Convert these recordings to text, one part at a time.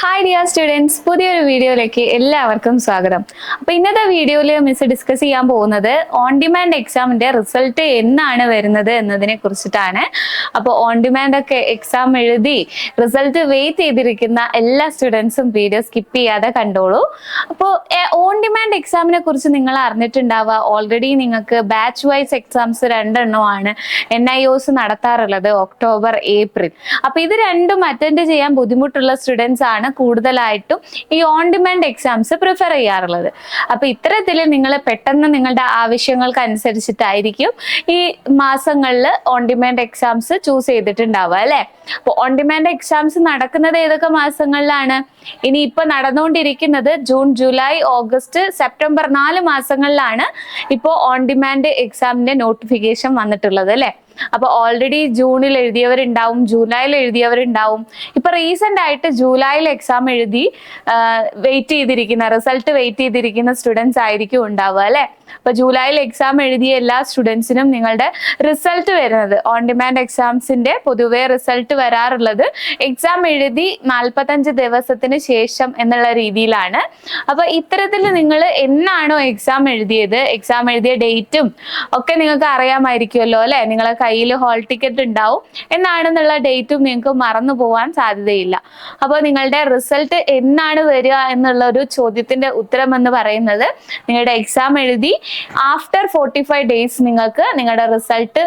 Hi dear students പുതിയൊരു വീഡിയോയിലേക്ക് എല്ലാവർക്കും സ്വാഗതം. അപ്പൊ ഇന്നത്തെ വീഡിയോയിൽ മിസ് ഡിസ്കസ് ചെയ്യാൻ പോകുന്നത് ഓൺ ഡിമാൻഡ് എക്സാമിന്റെ റിസൾട്ട് എന്നാണ് വരുന്നത് എന്നതിനെ കുറിച്ചിട്ടാണ്. അപ്പോൾ ഓൺ ഡിമാൻഡ് ഒക്കെ എക്സാം എഴുതി റിസൾട്ട് വെയിറ്റ് ചെയ്തിരിക്കുന്ന എല്ലാ സ്റ്റുഡൻസും വീഡിയോ സ്കിപ്പ് ചെയ്യാതെ കണ്ടോളൂ. അപ്പോൾ ഓൺ ഡിമാൻഡ് എക്സാമിനെ കുറിച്ച് നിങ്ങൾ അറിഞ്ഞിട്ടുണ്ടാവുക. ഓൾറെഡി നിങ്ങൾക്ക് ബാച്ച് വൈസ് എക്സാംസ് രണ്ടെണ്ണമാണ് എൻ ഐ ഒസ് നടത്താറുള്ളത് ഒക്ടോബർ ഏപ്രിൽ അപ്പൊ ഇത് രണ്ടും അറ്റൻഡ് ചെയ്യാൻ ബുദ്ധിമുട്ടുള്ള സ്റ്റുഡൻസ് ആണ് കൂടുതലായിട്ടും ഈ ഓൺ ഡിമാൻഡ് എക്സാംസ് പ്രിഫർ ചെയ്യാറുള്ളത്. അപ്പൊ ഇത്തരത്തിൽ നിങ്ങൾ പെട്ടെന്ന് നിങ്ങളുടെ ആവശ്യങ്ങൾക്ക് അനുസരിച്ചിട്ടായിരിക്കും ഈ മാസങ്ങളിൽ ഓൺ ഡിമാൻഡ് എക്സാംസ് ചൂസ് ചെയ്തിട്ടുണ്ടാവുക അല്ലെ? അപ്പൊ ഓൺ ഡിമാൻഡ് എക്സാംസ് നടക്കുന്നത് ഏതൊക്കെ മാസങ്ങളിലാണ്? ഇനി ഇപ്പൊ നടന്നുകൊണ്ടിരിക്കുന്നത് ജൂൺ ജൂലൈ ഓഗസ്റ്റ് സെപ്റ്റംബർ നാല് മാസങ്ങളിലാണ് ഇപ്പോൾ ഓൺ ഡിമാൻഡ് എക്സാമിന്റെ നോട്ടിഫിക്കേഷൻ വന്നിട്ടുള്ളത് അല്ലെ? അപ്പൊ ഓൾറെഡി ജൂണിൽ എഴുതിയവരുണ്ടാവും ജൂലൈയിൽ എഴുതിയവരുണ്ടാവും. ഇപ്പൊ റീസെന്റ് ആയിട്ട് ജൂലൈയിൽ എക്സാം എഴുതി വെയിറ്റ് ചെയ്തിരിക്കുന്ന റിസൾട്ട് വെയിറ്റ് ചെയ്തിരിക്കുന്ന സ്റ്റുഡൻസ് ആയിരിക്കും ഉണ്ടാവുക അല്ലെ? അപ്പൊ ജൂലൈയിൽ എക്സാം എഴുതിയ എല്ലാ സ്റ്റുഡൻസിനും നിങ്ങളുടെ റിസൾട്ട് വരുന്നത്. ഓൺ ഡിമാൻഡ് എക്സാംസിന്റെ പൊതുവെ റിസൾട്ട് വരാറുള്ളത് എക്സാം എഴുതി നാൽപ്പത്തഞ്ച് ദിവസത്തിന് ശേഷം എന്നുള്ള രീതിയിലാണ്. അപ്പൊ ഇത്തരത്തിൽ നിങ്ങൾ എന്നാണോ എക്സാം എഴുതിയത് എക്സാം എഴുതിയ ഡേറ്റും ഒക്കെ നിങ്ങൾക്ക് അറിയാമായിരിക്കുമല്ലോ അല്ലെ? നിങ്ങളെ കയ്യിൽ ഹോൾ ടിക്കറ്റ് ഉണ്ടാവും എന്നാണെന്നുള്ള ഡേറ്റും നിങ്ങൾക്ക് മറന്നു പോവാൻ സാധ്യതയില്ല. അപ്പോൾ നിങ്ങളുടെ റിസൾട്ട് എന്നാണ് വരിക എന്നുള്ള ഒരു ചോദ്യത്തിന്റെ ഉത്തരം എന്ന് പറയുന്നത്. നിങ്ങളുടെ എക്സാം എഴുതി ആഫ്റ്റർ ഫോർട്ടി ഫൈവ് ഡേയ്സ് നിങ്ങൾക്ക് നിങ്ങളുടെ റിസൾട്ട്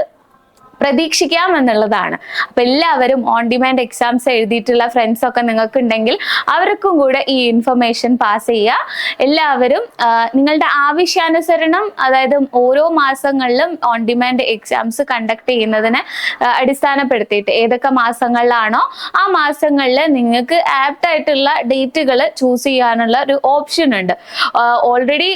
പ്രതീക്ഷിക്കാം എന്നുള്ളതാണ്. അപ്പൊ എല്ലാവരും ഓൺ ഡിമാൻഡ് എക്സാംസ് എഴുതിയിട്ടുള്ള ഫ്രണ്ട്സ് ഒക്കെ നിങ്ങൾക്ക് ഉണ്ടെങ്കിൽ അവർക്കും കൂടെ ഈ ഇൻഫർമേഷൻ പാസ് ചെയ്യുക. എല്ലാവരും നിങ്ങളുടെ ആവശ്യാനുസരണം അതായത് ഓരോ മാസങ്ങളിലും ഓൺ ഡിമാൻഡ് എക്സാംസ് കണ്ടക്ട് ചെയ്യുന്നതിനെ അടിസ്ഥാനപ്പെടുത്തിയിട്ട് ഏതൊക്കെ മാസങ്ങളിലാണോ ആ മാസങ്ങളിൽ നിങ്ങൾക്ക് ആപ്റ്റ് ആയിട്ടുള്ള ഡേറ്റുകൾ ചൂസ് ചെയ്യാനുള്ള ഒരു ഓപ്ഷൻ ഉണ്ട്. ഓൾറെഡി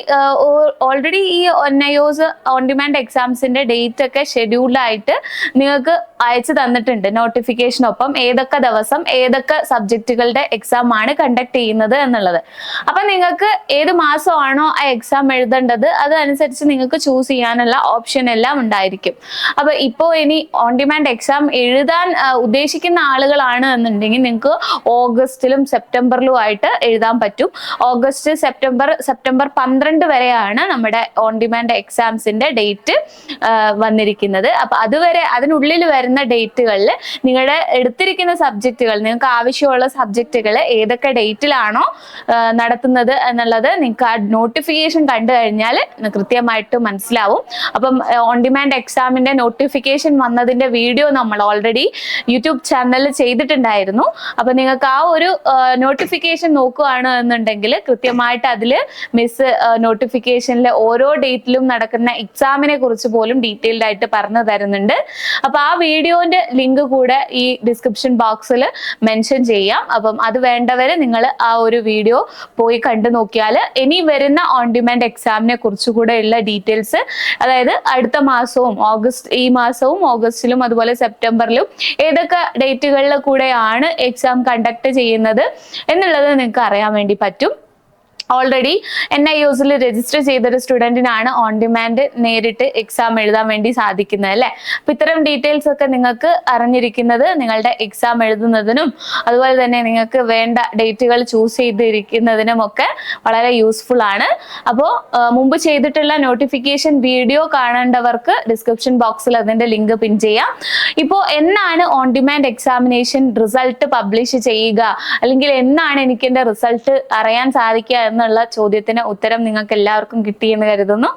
ഓൾറെഡി ഈ N I O S on demand എക്സാംസിന്റെ date ഒക്കെ ഷെഡ്യൂൾഡ് ആയിട്ട് നിങ്ങൾക്ക് അയച്ചു തന്നിട്ടുണ്ട് നോട്ടിഫിക്കേഷനൊപ്പം ഏതൊക്കെ ദിവസം ഏതൊക്കെ സബ്ജക്റ്റുകളുടെ എക്സാം ആണ് കണ്ടക്ട് ചെയ്യുന്നത് എന്നുള്ളത്. അപ്പൊ നിങ്ങൾക്ക് ഏത് മാസമാണോ ആ എക്സാം എഴുതേണ്ടത് അതനുസരിച്ച് നിങ്ങൾക്ക് ചൂസ് ചെയ്യാനുള്ള ഓപ്ഷൻ എല്ലാം ഉണ്ടായിരിക്കും. അപ്പൊ ഇപ്പോ ഇനി ഓൺ ഡിമാൻഡ് എക്സാം എഴുതാൻ ഉദ്ദേശിക്കുന്ന ആളുകളാണ് എന്നുണ്ടെങ്കിൽ നിങ്ങൾക്ക് ഓഗസ്റ്റിലും സെപ്റ്റംബറിലും ആയിട്ട് എഴുതാൻ പറ്റും. ഓഗസ്റ്റ് സെപ്റ്റംബർ സെപ്റ്റംബർ പന്ത്രണ്ട് വരെയാണ് നമ്മുടെ ഓൺ ഡിമാൻഡ് എക്സാംസിന്റെ ഡേറ്റ് വന്നിരിക്കുന്നത്. അപ്പൊ അതുവരെ അതിനുള്ളിൽ വരുന്ന ഡേറ്റുകളിൽ നിങ്ങളുടെ എടുത്തിരിക്കുന്ന സബ്ജക്റ്റുകൾ നിങ്ങൾക്ക് ആവശ്യമുള്ള സബ്ജക്റ്റുകൾ ഏതൊക്കെ ഡേറ്റിലാണോ നടത്തുന്നത് എന്നുള്ളത് നിങ്ങൾക്ക് ആ നോട്ടിഫിക്കേഷൻ കണ്ടു കഴിഞ്ഞാൽ കൃത്യമായിട്ട് മനസ്സിലാവും. അപ്പം ഓൺ ഡിമാൻഡ് എക്സാമിന്റെ നോട്ടിഫിക്കേഷൻ വന്നതിന്റെ വീഡിയോ നമ്മൾ ഓൾറെഡി യൂട്യൂബ് ചാനലിൽ ചെയ്തിട്ടുണ്ടായിരുന്നു. അപ്പൊ നിങ്ങൾക്ക് ആ ഒരു നോട്ടിഫിക്കേഷൻ നോക്കുകയാണ് എന്നുണ്ടെങ്കിൽ കൃത്യമായിട്ട് അതിൽ മിസ് നോട്ടിഫിക്കേഷനിൽ ഓരോ ഡേറ്റിലും നടക്കുന്ന എക്സാമിനെ കുറിച്ച് പോലും ഡീറ്റെയിൽഡ് ആയിട്ട് പറഞ്ഞു തരുന്നുണ്ട്. അപ്പൊ ആ വീഡിയോന്റെ ലിങ്ക് കൂടെ ഈ ഡിസ്ക്രിപ്ഷൻ ബോക്സിൽ മെൻഷൻ ചെയ്യാം. അപ്പം അത് വേണ്ടവരെ നിങ്ങൾ ആ ഒരു വീഡിയോ പോയി കണ്ടു നോക്കിയാൽ ഇനി വരുന്ന ഓൺ ഡിമാൻഡ് എക്സാമിനെ കുറിച്ചുകൂടെ ഉള്ള ഡീറ്റെയിൽസ് അതായത് അടുത്ത മാസവും ഓഗസ്റ്റ് ഈ മാസവും ഓഗസ്റ്റിലും അതുപോലെ സെപ്റ്റംബറിലും ഏതൊക്കെ ഡേറ്റുകളിൽ കൂടെയാണ് എക്സാം കണ്ടക്ട് ചെയ്യുന്നത് എന്നുള്ളത് നിങ്ങൾക്ക് അറിയാൻ വേണ്ടി പറ്റും. ഓൾറെഡി എൻ ഐ യുസിൽ രജിസ്റ്റർ ചെയ്തൊരു സ്റ്റുഡന്റിനാണ് ഓൺ ഡിമാൻഡ് നേരിട്ട് എക്സാം എഴുതാൻ വേണ്ടി സാധിക്കുന്നത് അല്ലേ? അപ്പൊ ഇത്തരം ഡീറ്റെയിൽസ് ഒക്കെ നിങ്ങൾക്ക് അറിഞ്ഞിരിക്കുന്നത് നിങ്ങളുടെ എക്സാം എഴുതുന്നതിനും അതുപോലെ തന്നെ നിങ്ങൾക്ക് വേണ്ട ഡേറ്റുകൾ ചൂസ് ചെയ്തിരിക്കുന്നതിനും ഒക്കെ വളരെ യൂസ്ഫുൾ ആണ്. അപ്പോൾ മുമ്പ് ചെയ്തിട്ടുള്ള നോട്ടിഫിക്കേഷൻ വീഡിയോ കാണേണ്ടവർക്ക് ഡിസ്ക്രിപ്ഷൻ ബോക്സിൽ അതിന്റെ ലിങ്ക് പിൻ ചെയ്യാം. ഇപ്പോൾ എന്നാണ് on demand examination result publish ചെയ്യുക? അല്ലെങ്കിൽ എന്നാണ് എനിക്ക് എന്റെ റിസൾട്ട് അറിയാൻ സാധിക്കുക എന്നുള്ള ചോദ്യത്തിന് ഉത്തരം നിങ്ങൾക്ക് എല്ലാവർക്കും കിട്ടിയെന്ന് കരുതുന്നു.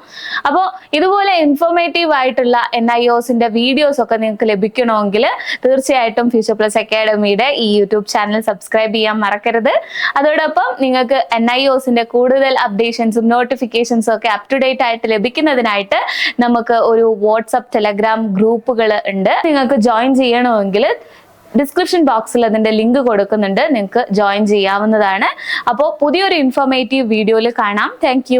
അപ്പോൾ ഇതുപോലെ ഇൻഫോർമേറ്റീവ് ആയിട്ടുള്ള എൻ ഐ ഒസിന്റെ വീഡിയോസ് ഒക്കെ നിങ്ങൾക്ക് ലഭിക്കണമെങ്കിൽ തീർച്ചയായിട്ടും ഫ്യൂച്ചർ പ്ലസ് അക്കാഡമിയുടെ ഈ യൂട്യൂബ് ചാനൽ സബ്സ്ക്രൈബ് ചെയ്യാൻ മറക്കരുത്. അതോടൊപ്പം നിങ്ങൾക്ക് എൻ ഐ ഒസിന്റെ കൂടുതൽ അപ്ഡേഷൻസും നോട്ടിഫിക്കേഷൻസും ഒക്കെ അപ് ടു ഡേറ്റ് ആയിട്ട് ലഭിക്കുന്നതിനായിട്ട് നമുക്ക് ഒരു വാട്സപ്പ് ടെലഗ്രാം ഗ്രൂപ്പുകൾ ഉണ്ട്. നിങ്ങൾക്ക് ജോയിൻ ചെയ്യണമെങ്കിൽ ഡിസ്ക്രിപ്ഷൻ ബോക്സിൽ അതിന്റെ ലിങ്ക് കൊടുക്കുന്നുണ്ട്. നിങ്ങൾക്ക് ജോയിൻ ചെയ്യാവുന്നതാണ്. അപ്പോൾ പുതിയൊരു ഇൻഫോർമേറ്റീവ് വീഡിയോയിൽ കാണാം. താങ്ക്